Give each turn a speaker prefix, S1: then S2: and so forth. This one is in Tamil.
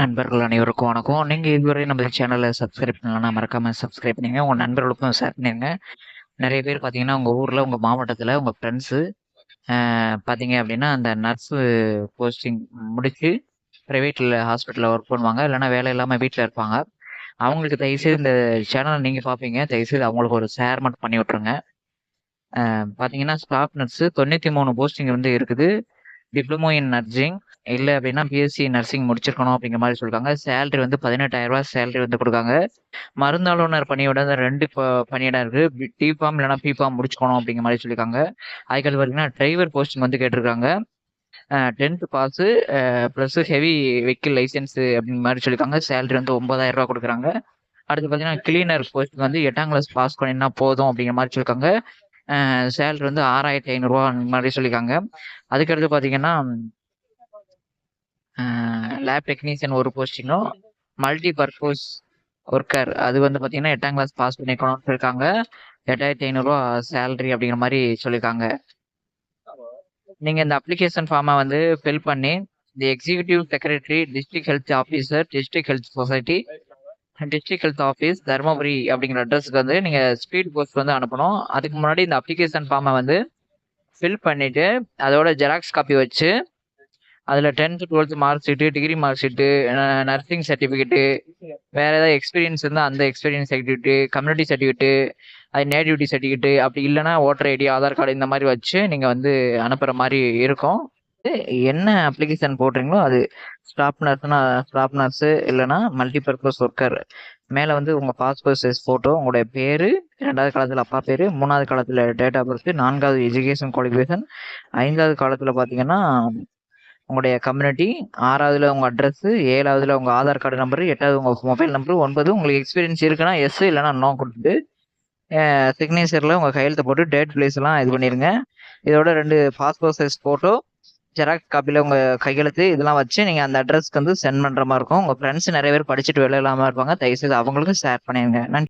S1: நண்பர்கள் அனைவருக்கும் வணக்கம். நீங்கள் இதுவரை நம்ம சேனலை சப்ஸ்கிரைப் பண்ணலாம் மறக்காமல் சப்ஸ்கிரைப் பண்ணுங்க. உங்கள் நண்பர்களுக்கும் ஷேர் பண்ணிருங்க. நிறைய பேர் பார்த்தீங்கன்னா, உங்கள் ஊரில் உங்கள் மாவட்டத்தில் உங்கள் ஃப்ரெண்ட்ஸு பார்த்தீங்க அப்படின்னா அந்த நர்ஸு போஸ்டிங் முடித்து ப்ரைவேட்டில் ஹாஸ்பிட்டலில் ஒர்க் பண்ணுவாங்க. இல்லைனா வேலை இல்லாமல் வீட்டில் இருப்பாங்க. அவங்களுக்கு தயவுசெய்து இந்த சேனலை நீங்கள் பார்ப்பீங்க. தயவுசெய்து அவங்களுக்கு ஒரு ஷேர் மட்டும் பண்ணி விட்ருங்க பார்த்தீங்கன்னா, ஸ்டாஃப் நர்ஸு 93 போஸ்டிங் வந்து இருக்குது. டிப்ளமோ இன் நர்சிங் இல்ல அப்படின்னா பிஎஸ்சி நர்சிங் முடிச்சிருக்கணும் அப்படிங்கிற மாதிரி சொல்லியிருக்காங்க சேலரி வந்து பதினெட்டாயிரம் 18,000 சேலரி வந்து கொடுக்காங்க மருந்தாளுநர் பணியோட ரெண்டு பணியிடம் இருக்கு. ஃபார்ம் டிஃபார்ம் இல்லன்னா பிஃபார்ம் முடிச்சுக்கணும் அப்படிங்கிற மாதிரி சொல்லியிருக்காங்க. அதுக்கடுத்து பார்த்தீங்கன்னா, டிரைவர் போஸ்டிங் வந்து கேட்டிருக்காங்க. Tenth pass plus heavy vehicle licence அப்படிங்கிற மாதிரி சொல்லியிருக்காங்க. சேலரி வந்து ஒன்பதாயிரம் ரூபா கொடுக்குறாங்க அடுத்து பார்த்தீங்கன்னா, கிளீனர் போஸ்டிங் வந்து எட்டாம் கிளாஸ் பாஸ் பண்ணினா போதும் அப்படிங்கிற மாதிரி சொல்லியிருக்காங்க. சேலரி வந்து ஆறாயிரத்தி ஐநூறுரூவா அந்த மாரி சொல்லியிருக்காங்க. அதுக்கடுத்து பார்த்தீங்கன்னா லேப் டெக்னீஷியன் ஒரு போஸ்டிங்கும், மல்டி பர்பஸ் ஒர்க்கர் அது வந்து பார்த்தீங்கன்னா, எட்டாம் கிளாஸ் பாஸ் பண்ணிக்கணும்னு சொல்லியிருக்காங்க. எட்டாயிரத்தி ஐநூறுரூவா சேலரி அப்படிங்கிற மாதிரி சொல்லியிருக்காங்க. நீங்கள் இந்த அப்ளிகேஷன் ஃபார்மை வந்து ஃபில் பண்ணி, the executive secretary, district health officer district health society, district health office, Dharmapuri அப்படிங்கிற அட்ரஸ்க்கு வந்து நீங்கள் ஸ்பீட் போஸ்ட் வந்து அனுப்பணும். அதுக்கு முன்னாடி இந்த அப்ளிகேஷன் ஃபார்மை வந்து ஃபில் பண்ணிவிட்டு அதோட ஜெராக்ஸ் காப்பி வச்சு, அதில் tenth twelfth mark sheet, degree mark sheet, nursing certificate, வேறு ஏதாவது எக்ஸ்பீரியன்ஸ் இருந்தால் அந்த எக்ஸ்பீரியன்ஸ் சர்டிஃபிகேட்டு, கம்யூனிட்டி சர்டிஃபிகேட்டு, அது நேட்டிவிட்டி சர்டிஃபிகேட்டு அப்படி இல்லைனா ஓட்டர் ஐடி, ஆதார் கார்டு இந்த மாதிரி வச்சு நீங்கள் வந்து அனுப்புகிற மாதிரி இருக்கும். என்ன அப்ளிகேஷன் போடுறீங்களோ அது ஸ்டாப் நர்ஸ்னா ஸ்டாப் நர்ஸு இல்லைனா மல்டிபர்பஸ் ஒர்க்கர். மேலே வந்து உங்கள் பாஸ்போர்ட் சைஸ் ஃபோட்டோ, உங்களுடைய பேர் ரெண்டாவது காலத்தில் அப்பா பேர் மூணாவது காலத்தில் டேட் ஆஃப் பர்த், நான்காவது எஜுகேஷன் குவாலிஃபிகேஷன், ஐந்தாவது காலத்தில் பார்த்தீங்கன்னா, உங்களுடைய கம்யூனிட்டி, ஆறாவதுல உங்க அட்ரஸ் ஏழாவதுல உங்க ஆதார் கார்டு நம்பரு, 8வது உங்க மொபைல் நம்பரு, ஒன்பது உங்களுக்கு எக்ஸ்பீரியன்ஸ் இருக்குன்னா எஸ் இல்லைன்னா நோ கொடுத்துட்டு அ சிக்னேச்சர்ல உங்க கையெழுத்த போட்டு டேட், பிளேஸ்லாம் இது பண்ணிருங்க. இதோட ரெண்டு பாஸ்போர்ட் சைஸ் ஃபோட்டோ, ஜெராக்ஸ் காப்பியில் உங்கள் கையெழுத்து இதெல்லாம் வச்சு நீங்கள் அந்த அட்ரஸ்க்கு வந்து சென்ட் பண்ணுற மாதிரி இருக்கும். உங்கள் ஃப்ரெண்ட்ஸ் நிறைய பேர் படிச்சுட்டு வேலை இல்லாமல் இருப்பாங்க. தயவுசெய்து அவங்களுக்கும் ஷேர் பண்ணிடுங்க நன்றி.